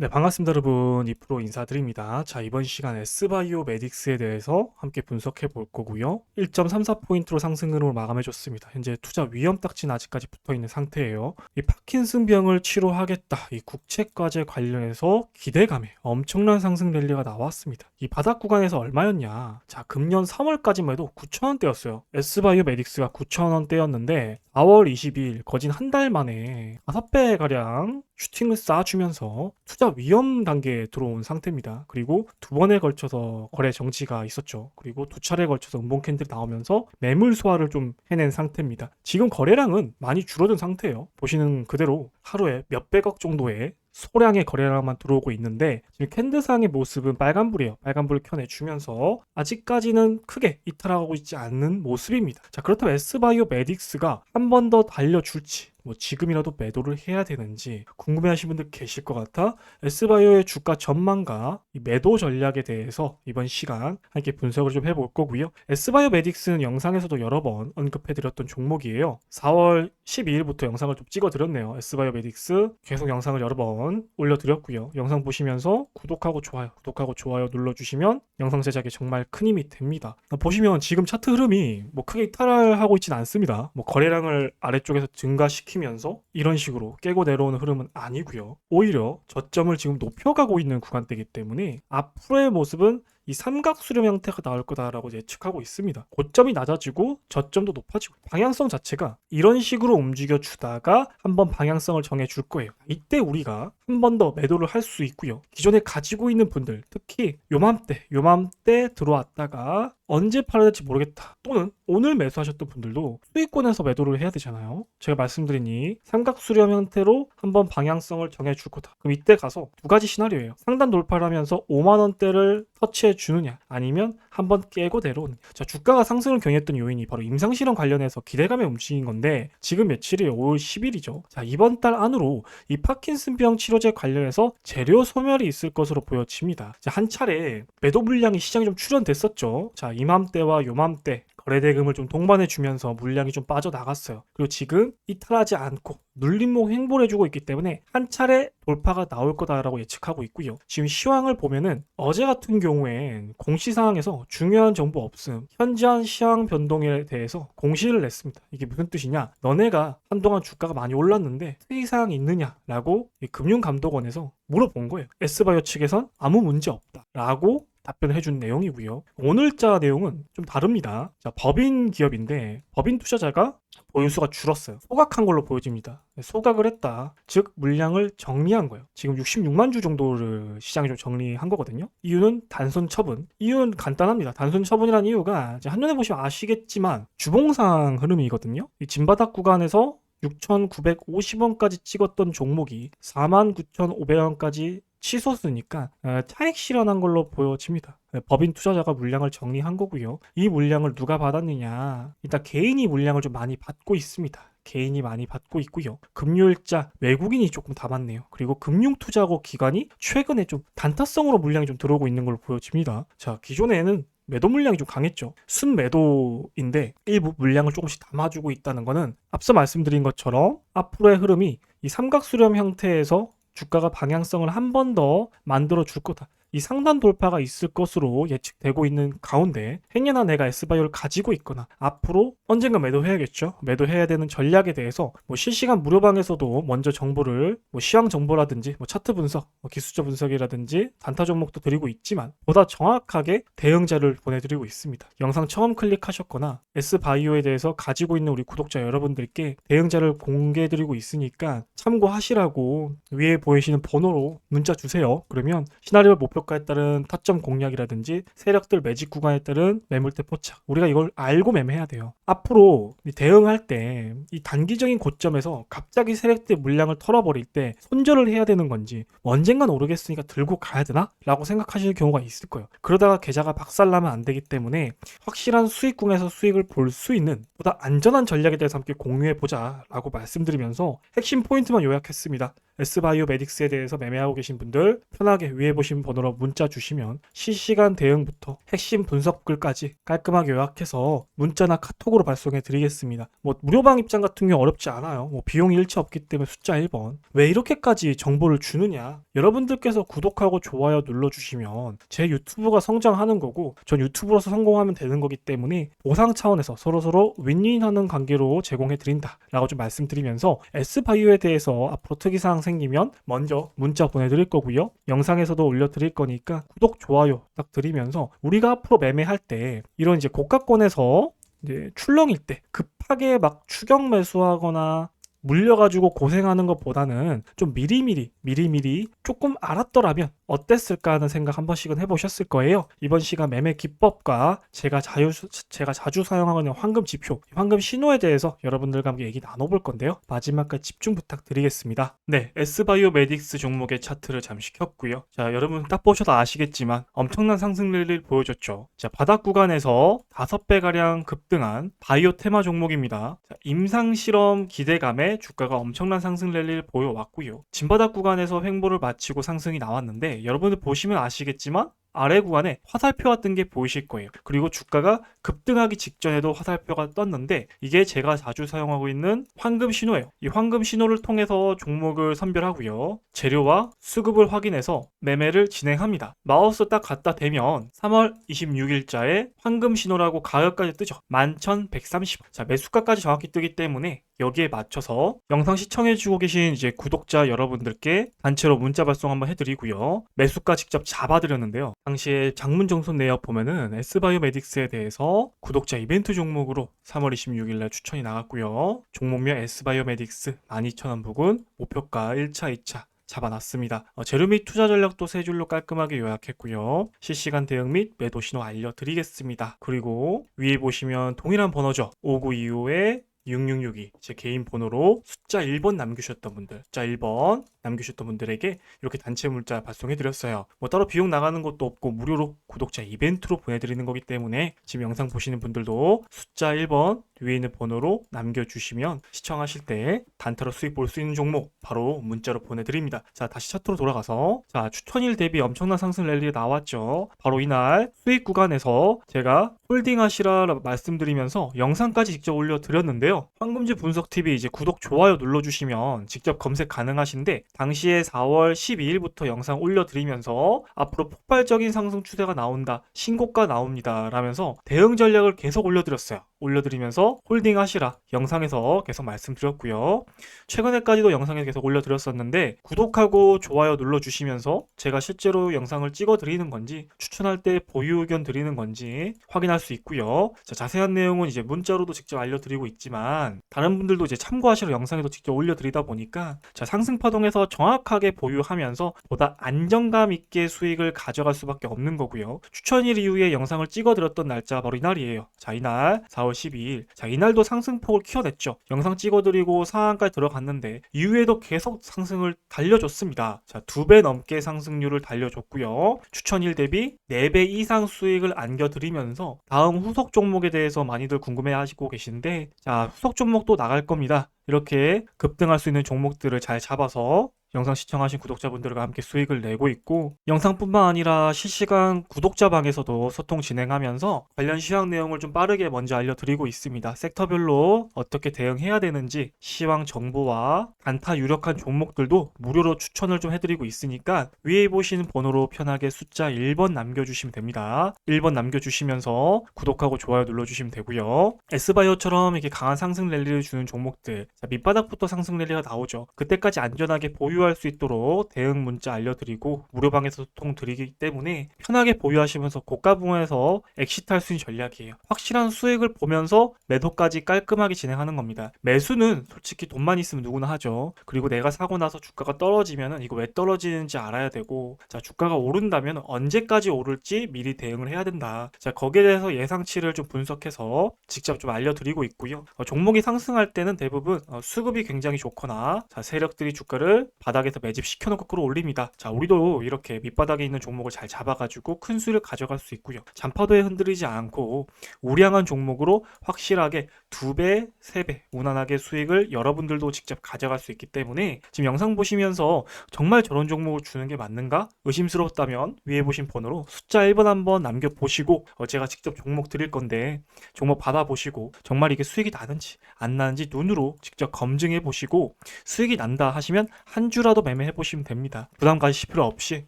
네, 반갑습니다, 여러분. 이 프로 인사드립니다. 자, 이번 시간 S바이오 메딕스에 대해서 함께 분석해 볼 거고요. 1.34포인트로 상승으로 마감해 줬습니다. 현재 투자 위험 딱지는 아직까지 붙어 있는 상태예요. 이 파킨슨병을 치료하겠다. 이 국채과제 관련해서 기대감에 엄청난 상승 랠리가 나왔습니다. 이 바닥 구간에서 얼마였냐? 자, 금년 3월까지만 해도 9,000원대였어요. S바이오 메딕스가 9,000원대였는데 4월 22일 거진 한 달 만에 5배 가량 슈팅을 쌓아주면서 투자 위험 단계에 들어온 상태입니다. 그리고 두 번에 걸쳐서 거래 정지가 있었죠. 그리고 두 차례에 걸쳐서 음봉 캔들이 나오면서 매물 소화를 좀 해낸 상태입니다. 지금 거래량은 많이 줄어든 상태예요. 보시는 그대로 하루에 몇 백억 정도의 소량의 거래량만 들어오고 있는데 지금 캔드상의 모습은 빨간불이에요. 빨간불을 켜내주면서 아직까지는 크게 이탈하고 있지 않는 모습입니다. 자 그렇다면 S바이오 메딕스가 한 번 더 달려줄지 뭐 지금이라도 매도를 해야 되는지 궁금해하시는 분들 계실 것 같아 S바이오의 주가 전망과 이 매도 전략에 대해서 이번 시간 함께 분석을 좀 해볼 거고요. S바이오 메딕스는 영상에서도 여러 번 언급해드렸던 종목이에요. 4월 12일부터 영상을 좀 찍어드렸네요. S바이오 메딕스 계속 영상을 여러 번 올려드렸고요. 영상 보시면서 구독하고 좋아요, 구독하고 좋아요 눌러주시면 영상 제작에 정말 큰 힘이 됩니다. 보시면 지금 차트 흐름이 뭐 크게 이탈하고 있지는 않습니다. 뭐 거래량을 아래쪽에서 증가시키 면서 이런 식으로 깨고 내려오는 흐름은 아니고요. 오히려 저점을 지금 높여가고 있는 구간대이기 때문에 앞으로의 모습은 이 삼각수렴 형태가 나올 거다라고 예측하고 있습니다. 고점이 낮아지고 저점도 높아지고 방향성 자체가 이런 식으로 움직여 주다가 한번 방향성을 정해 줄 거예요. 이때 우리가 한 번 더 매도를 할 수 있고요. 기존에 가지고 있는 분들 특히 요맘때 요맘때 들어왔다가 언제 팔아야 될지 모르겠다. 또는 오늘 매수하셨던 분들도 수익권에서 매도를 해야 되잖아요. 제가 말씀드리니 삼각수렴 형태로 한번 방향성을 정해 줄 거다. 그럼 이때 가서 두 가지 시나리오예요. 상단 돌파를 하면서 5만 원대를 터치해 주느냐 아니면 한번 깨고 내려오는. 자, 주가가 상승을 경했던 요인이 바로 임상실험 관련해서 기대감에 움직인 건데 지금 며칠이에요? 5월 10일이죠. 자, 이번 달 안으로 이 파킨슨병 치료제 관련해서 재료 소멸이 있을 것으로 보여집니다. 자, 한 차례 매도 물량이 시장에 좀 출현됐었죠. 자, 이맘때와 요맘때 거래 대금을 좀 동반해 주면서 물량이 좀 빠져나갔어요. 그리고 지금 이탈하지 않고 눌림목 행보를 해주고 있기 때문에 한 차례 돌파가 나올 거다라고 예측하고 있고요. 지금 시황을 보면은 어제 같은 경우엔 공시 상황에서 중요한 정보 없음, 현저한 시황 변동에 대해서 공시를 냈습니다. 이게 무슨 뜻이냐? 너네가 한동안 주가가 많이 올랐는데 수익 사항이 있느냐라고 금융감독원에서 물어본 거예요. S바이오 측에선 아무 문제 없다라고 답변을 해준 내용이고요. 오늘자 내용은 좀 다릅니다. 자, 법인 기업인데 법인 투자자가 보유수가 줄었어요. 소각한 걸로 보여집니다. 소각을 했다. 즉 물량을 정리한 거예요. 지금 66만 주 정도를 시장에 좀 정리한 거거든요. 이유는 단순 처분. 이유는 간단합니다. 단순 처분이라는 이유가 한눈에 보시면 아시겠지만 주봉상 흐름이거든요. 이 진바닥 구간에서 6,950원까지 찍었던 종목이 49,500원까지 치솟으니까 어, 차익 실현한 걸로 보여집니다. 네, 법인 투자자가 물량을 정리한 거고요. 이 물량을 누가 받았느냐? 일단 개인이 물량을 좀 많이 받고 있습니다. 개인이 많이 받고 있고요. 금융일자 외국인이 조금 담았네요. 그리고 금융투자고 기관이 최근에 좀 단타성으로 물량이 좀 들어오고 있는 걸로 보여집니다. 자, 기존에는 매도 물량이 좀 강했죠. 순매도인데 일부 물량을 조금씩 담아주고 있다는 것은 앞서 말씀드린 것처럼 앞으로의 흐름이 이 삼각수렴 형태에서 주가가 방향성을 한 번 더 만들어 줄 거다. 이 상단 돌파가 있을 것으로 예측되고 있는 가운데 행여나 내가 S바이오를 가지고 있거나 앞으로 언젠가 매도해야겠죠. 매도해야 되는 전략에 대해서 뭐 실시간 무료방에서도 먼저 정보를 뭐 시황 정보라든지 뭐 차트 분석, 뭐 기술적 분석이라든지 단타 종목도 드리고 있지만 보다 정확하게 대응자를 보내드리고 있습니다. 영상 처음 클릭하셨거나 S바이오에 대해서 가지고 있는 우리 구독자 여러분들께 대응자를 공개해드리고 있으니까 참고하시라고 위에 보이시는 번호로 문자 주세요. 그러면 시나리오 목표 목표가에 따른 타점 공략이라든지 세력들 매직 구간에 따른 매물대 포착 우리가 이걸 알고 매매해야 돼요. 앞으로 대응할 때 이 단기적인 고점에서 갑자기 세력들 물량을 털어버릴 때 손절을 해야 되는 건지 언젠간 오르겠으니까 들고 가야 되나? 라고 생각하시는 경우가 있을 거예요. 그러다가 계좌가 박살나면 안 되기 때문에 확실한 수익궁에서 수익을 볼 수 있는 보다 안전한 전략에 대해서 함께 공유해 보자 라고 말씀드리면서 핵심 포인트만 요약했습니다. S바이오메딕스에 대해서 매매하고 계신 분들 편하게 위에 보신 번호로 문자 주시면 실시간 대응부터 핵심 분석글까지 깔끔하게 요약해서 문자나 카톡으로 발송해 드리겠습니다. 뭐 무료방 입장 같은 경우 어렵지 않아요. 뭐 비용이 일체 없기 때문에 숫자 1번. 왜 이렇게까지 정보를 주느냐? 여러분들께서 구독하고 좋아요 눌러 주시면 제 유튜브가 성장하는 거고 전 유튜브로서 성공하면 되는 거기 때문에 보상 차원에서 서로서로 윈윈하는 관계로 제공해 드린다라고 좀 말씀드리면서 S바이오에 대해서 앞으로 특이사항 생기면 먼저 문자 보내드릴 거고요. 영상에서도 올려드릴 거니까 구독, 좋아요 딱 드리면서 우리가 앞으로 매매할 때 이런 이제 고가권에서 이제 출렁일 때 급하게 막 추격 매수하거나 물려가지고 고생하는 것보다는 좀 미리미리 미리미리 조금 알았더라면 어땠을까 하는 생각 한 번씩은 해보셨을 거예요. 이번 시간 매매 기법과 제가 자유 제가 자주 사용하는 황금 지표, 황금 신호에 대해서 여러분들과 함께 얘기 나눠볼 건데요. 마지막까지 집중 부탁드리겠습니다. 네, S바이오메딕스 종목의 차트를 잠시 켰고요. 자, 여러분 딱 보셔도 아시겠지만 엄청난 상승률을 보여줬죠. 자, 바닥 구간에서 5배 가량 급등한 바이오 테마 종목입니다. 자, 임상 실험 기대감에 주가가 엄청난 상승 랠리를 보여왔고요. 진바닥 구간에서 횡보를 마치고 상승이 나왔는데 여러분들 보시면 아시겠지만 아래 구간에 화살표가 뜬게 보이실 거예요. 그리고 주가가 급등하기 직전에도 화살표가 떴는데 이게 제가 자주 사용하고 있는 황금 신호예요. 이 황금 신호를 통해서 종목을 선별하고요. 재료와 수급을 확인해서 매매를 진행합니다. 마우스 딱 갖다 대면 3월 26일자에 황금 신호라고 가격까지 뜨죠. 11,130. 자, 매수가까지 정확히 뜨기 때문에 여기에 맞춰서 영상 시청해주고 계신 이제 구독자 여러분들께 단체로 문자 발송 한번 해드리고요. 매수가 직접 잡아드렸는데요. 당시에 장문정손 내역 보면은 S바이오메딕스에 대해서 구독자 이벤트 종목으로 3월 26일날 추천이 나갔고요. 종목명 S바이오메딕스 12,000원 부근 목표가 1차, 2차 잡아놨습니다. 어, 재료 및 투자 전략도 세 줄로 깔끔하게 요약했고요. 실시간 대응 및 매도 신호 알려드리겠습니다. 그리고 위에 보시면 동일한 번호죠. 5925에 6662, 제 개인 번호로 숫자 1번 남기셨던 분들, 숫자 1번 남기셨던 분들에게 이렇게 단체 문자 발송해드렸어요. 뭐 따로 비용 나가는 것도 없고 무료로 구독자 이벤트로 보내드리는 거기 때문에 지금 영상 보시는 분들도 숫자 1번 위에 있는 번호로 남겨주시면 시청하실 때 단타로 수익 볼 수 있는 종목 바로 문자로 보내드립니다. 자 다시 차트로 돌아가서 자 추천일 대비 엄청난 상승 랠리 나왔죠. 바로 이날 수익 구간에서 제가 홀딩 하시라 말씀드리면서 영상까지 직접 올려드렸는데요. 황금지 분석TV 이제 구독, 좋아요 눌러주시면 직접 검색 가능하신데 당시에 4월 12일부터 영상 올려드리면서 앞으로 폭발적인 상승 추세가 나온다, 신고가 나옵니다 라면서 대응 전략을 계속 올려드렸어요. 올려드리면서 홀딩 하시라 영상에서 계속 말씀드렸고요. 최근에까지도 영상에 계속 올려드렸었는데 구독하고 좋아요 눌러주시면서 제가 실제로 영상을 찍어드리는 건지 추천할 때 보유 의견 드리는 건지 확인할 수 있고요. 자, 자세한 내용은 이제 문자로도 직접 알려드리고 있지만 다른 분들도 이제 참고하시러 영상에도 직접 올려드리다 보니까 자, 상승 파동에서 정확하게 보유하면서 보다 안정감 있게 수익을 가져갈 수밖에 없는 거고요. 추천일 이후에 영상을 찍어드렸던 날짜 바로 이날이에요. 자, 이날 4월 12일. 자, 이날도 상승폭을 키워냈죠. 영상 찍어드리고 상한가에 들어갔는데 이후에도 계속 상승을 달려줬습니다. 자, 두 배 넘게 상승률을 달려줬고요. 추천일 대비 4배 이상 수익을 안겨드리면서 다음 후속 종목에 대해서 많이들 궁금해하시고 계신데 자, 후속 종목도 나갈 겁니다. 이렇게 급등할 수 있는 종목들을 잘 잡아서 영상 시청하신 구독자분들과 함께 수익을 내고 있고 영상뿐만 아니라 실시간 구독자방에서도 소통 진행하면서 관련 시황 내용을 좀 빠르게 먼저 알려드리고 있습니다. 섹터별로 어떻게 대응해야 되는지 시황 정보와 단타 유력한 종목들도 무료로 추천을 좀 해드리고 있으니까 위에 보시는 번호로 편하게 숫자 1번 남겨주시면 됩니다. 1번 남겨주시면서 구독하고 좋아요 눌러주시면 되고요. S바이오처럼 이렇게 강한 상승 랠리를 주는 종목들 자, 밑바닥부터 상승 랠리가 나오죠. 그때까지 안전하게 보유 보유할 수 있도록 대응 문자 알려드리고 무료방에서 소통 드리기 때문에 편하게 보유하시면서 고가 부분에서 엑시트할 수 있는 전략이에요. 확실한 수익을 보면서 매도까지 깔끔하게 진행하는 겁니다. 매수는 솔직히 돈만 있으면 누구나 하죠. 그리고 내가 사고 나서 주가가 떨어지면 이거 왜 떨어지는지 알아야 되고 자 주가가 오른다면 언제까지 오를지 미리 대응을 해야 된다. 자 거기에 대해서 예상치를 좀 분석해서 직접 좀 알려드리고 있고요. 어, 종목이 상승할 때는 대부분 어, 수급이 굉장히 좋거나 자 세력들이 주가를 바닥에서 매집 시켜놓고 끌어올립니다. 자, 우리도 이렇게 밑바닥에 있는 종목을 잘 잡아가지고 큰 수익을 가져갈 수 있고요. 잔파도에 흔들리지 않고 우량한 종목으로 확실하게 두 배, 세배 무난하게 수익을 여러분들도 직접 가져갈 수 있기 때문에 지금 영상 보시면서 정말 저런 종목을 주는 게 맞는가 의심스럽다면 위에 보신 번호로 숫자 1번 한번 남겨보시고 어, 제가 직접 종목 드릴 건데 종목 받아보시고 정말 이게 수익이 나는지 안 나는지 눈으로 직접 검증해 보시고 수익이 난다 하시면 한주 라도 매매해 보시면 됩니다. 부담 가지실 필요 없이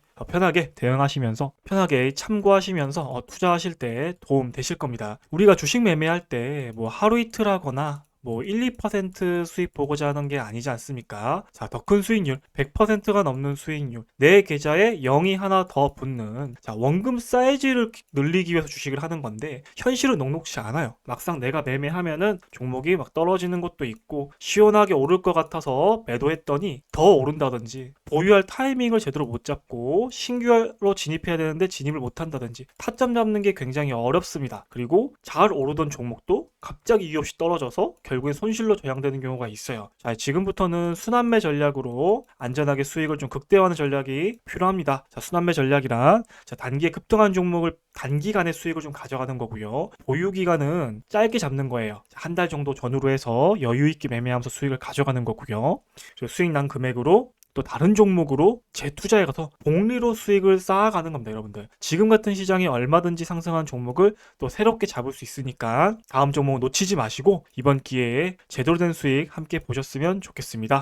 어, 편하게 대응하시면서 편하게 참고하시면서 어, 투자하실 때 도움 되실 겁니다. 우리가 주식 매매할 때 뭐 하루 이틀 하거나 뭐 1, 2% 수익 보고자 하는 게 아니지 않습니까? 자, 더 큰 수익률, 100%가 넘는 수익률, 내 계좌에 0이 하나 더 붙는 자, 원금 사이즈를 늘리기 위해서 주식을 하는 건데 현실은 녹록지 않아요. 막상 내가 매매하면은 종목이 막 떨어지는 것도 있고 시원하게 오를 것 같아서 매도했더니 더 오른다든지 보유할 타이밍을 제대로 못 잡고 신규로 진입해야 되는데 진입을 못 한다든지 타점 잡는 게 굉장히 어렵습니다. 그리고 잘 오르던 종목도 갑자기 이유 없이 떨어져서 결국엔 손실로 저장되는 경우가 있어요. 자, 지금부터는 순환매 전략으로 안전하게 수익을 좀 극대화하는 전략이 필요합니다. 자, 순환매 전략이란 자, 단기에 급등한 종목을 단기간에 수익을 좀 가져가는 거고요. 보유 기간은 짧게 잡는 거예요. 한 달 정도 전후로 해서 여유 있게 매매하면서 수익을 가져가는 거고요. 수익 난 금액으로 또 다른 종목으로 재투자해 가서 복리로 수익을 쌓아가는 겁니다, 여러분들. 지금 같은 시장에 얼마든지 상승한 종목을 또 새롭게 잡을 수 있으니까 다음 종목 놓치지 마시고 이번 기회에 제대로 된 수익 함께 보셨으면 좋겠습니다.